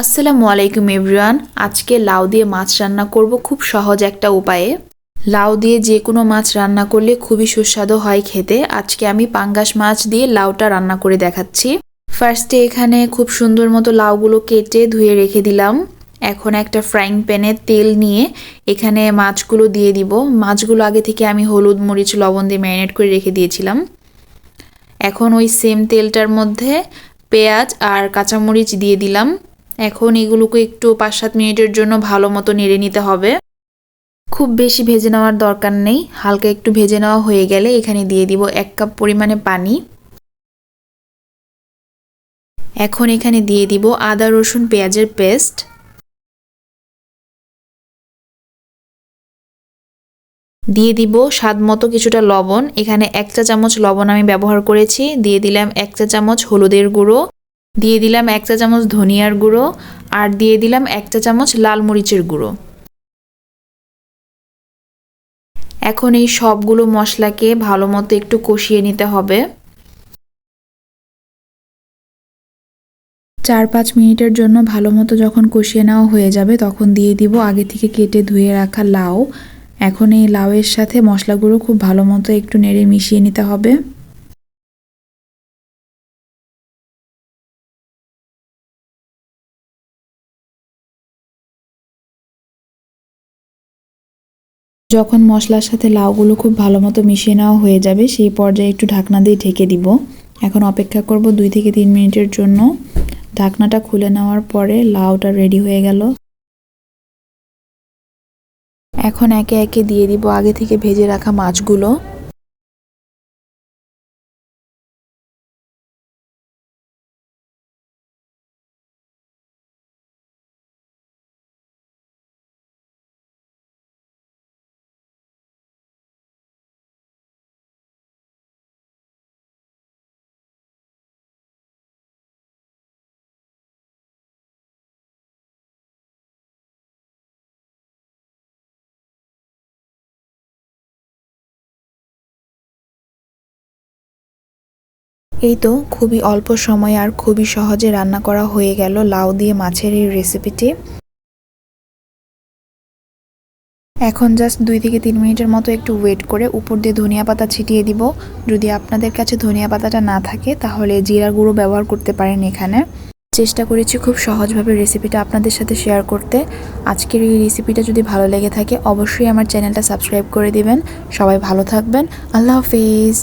আসসালামু আলাইকুম এভরিওয়ান। আজকে লাউ দিয়ে মাছ রান্না করব খুব সহজ একটা উপায়ে। লাউ দিয়ে যে কোনো মাছ রান্না করলে খুবই সুস্বাদু হয় খেতে। আজকে আমি পাঙ্গাস মাছ দিয়ে লাউটা রান্না করে দেখাচ্ছি। ফার্স্টে এখানে খুব সুন্দর মতো লাউগুলো কেটে ধুয়ে রেখে দিলাম। এখন একটা ফ্রাইং প্যানে তেল নিয়ে এখানে মাছগুলো দিয়ে দিব। মাছগুলো আগে থেকে আমি হলুদ, মরিচ, লবণ দিয়ে ম্যারিনেট করে রেখে দিয়েছিলাম। এখন ওই সেম তেলটার মধ্যে পেঁয়াজ আর কাঁচামরিচ দিয়ে দিলাম। এখন এগুলোকে একটু পাঁচ সাত মিনিটের জন্য ভালো মতো নেড়ে নিতে হবে। খুব বেশি ভেজে নেওয়ার দরকার নেই। হালকা একটু ভেজে নেওয়া হয়ে গেলে এখানে দিয়ে দিব এক কাপ পরিমাণে পানি। এখন এখানে দিয়ে দিব আদা, রসুন, পেঁয়াজের পেস্ট। দিয়ে দিব স্বাদ মতো কিছুটা লবণ। এখানে এক চা চামচ লবণ আমি ব্যবহার করেছি। দিয়ে দিলাম এক চা চামচ হলুদের গুঁড়ো। দিয়ে দিলাম এক চা চামচ ধনিয়ার গুঁড়ো আর দিয়ে দিলাম এক চা চামচ লাল মরিচের গুঁড়ো। এখন এই সবগুলো মশলাকে ভালো মতো একটু কষিয়ে নিতে হবে। চার পাঁচ মিনিটের জন্য ভালো মতো যখন কষিয়ে নেওয়া হয়ে যাবে তখন দিয়ে দিব আগে থেকে কেটে ধুয়ে রাখা লাউ। এখন এই লাউয়ের সাথে মশলাগুলো খুব ভালো মতো একটু নেড়ে মিশিয়ে নিতে হবে। যখন মশলার সাথে লাউগুলো খুব ভালো মতো মিশিয়ে নেওয়া হয়ে যাবে, সেই পর্যায়ে একটু ঢাকনা দিয়ে ঢেকে দিব। এখন অপেক্ষা করব দুই থেকে তিন মিনিটের জন্য। ঢাকনাটা খুলে নেওয়ার পরে লাউটা রেডি হয়ে গেল। এখন একে একে দিয়ে দিব আগে থেকে ভেজে রাখা মাছগুলো। এই তো খুবই অল্প সময় আর খুবই সহজে রান্না করা হয়ে গেল লাউ দিয়ে মাছের এই রেসিপিটি এখন জাস্ট দুই থেকে তিন মিনিটের মতো একটু ওয়েট করে উপর দিয়ে ধনিয়া পাতা ছিটিয়ে দিব। যদি আপনাদের কাছে ধনিয়া পাতাটা না থাকে, তাহলে জিরা গুঁড়ো ব্যবহার করতে পারেন এখানে। চেষ্টা করেছি খুব সহজভাবে রেসিপিটা আপনাদের সাথে শেয়ার করতে। আজকের এই রেসিপিটা যদি ভালো লেগে থাকে, অবশ্যই আমার চ্যানেলটা সাবস্ক্রাইব করে দিবেন। সবাই ভালো থাকবেন। আল্লাহ হাফিজ।